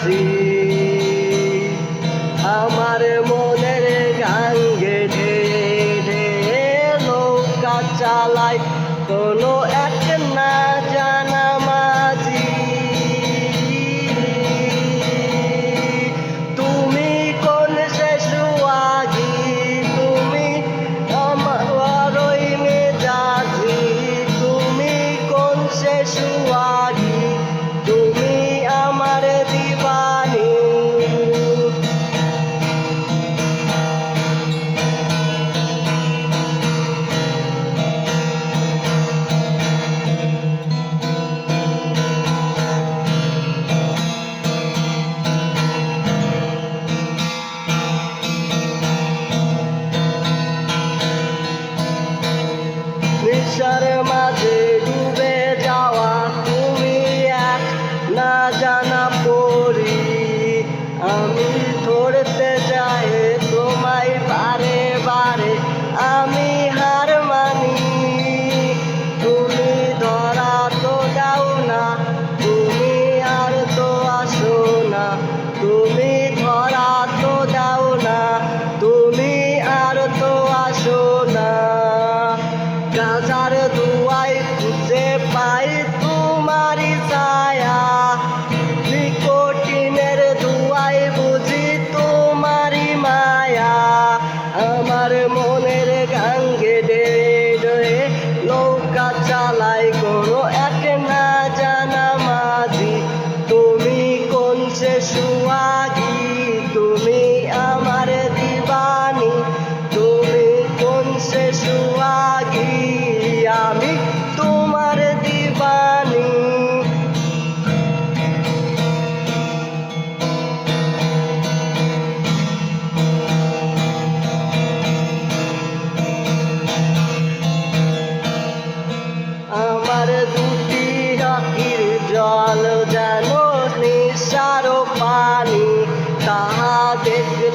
আত্মমেজাজি আমার মনের গান গেড়ে নৌকা চালাই কোনো এক না জানা মাঝি। তুমি কোন শেষুয়াগি তুমি আমার ওই মেজাজি। তুমি কোন শেষুয়াগি তুমি নেশার মাঝে ডুবে যাওয়া তুমি এক না জানা পড়ি আমি ধরতে চালাই করো এক না জানা মাঝি। তুমি কোন সে জল যেন নিঃসার পানি তাহা দেখতে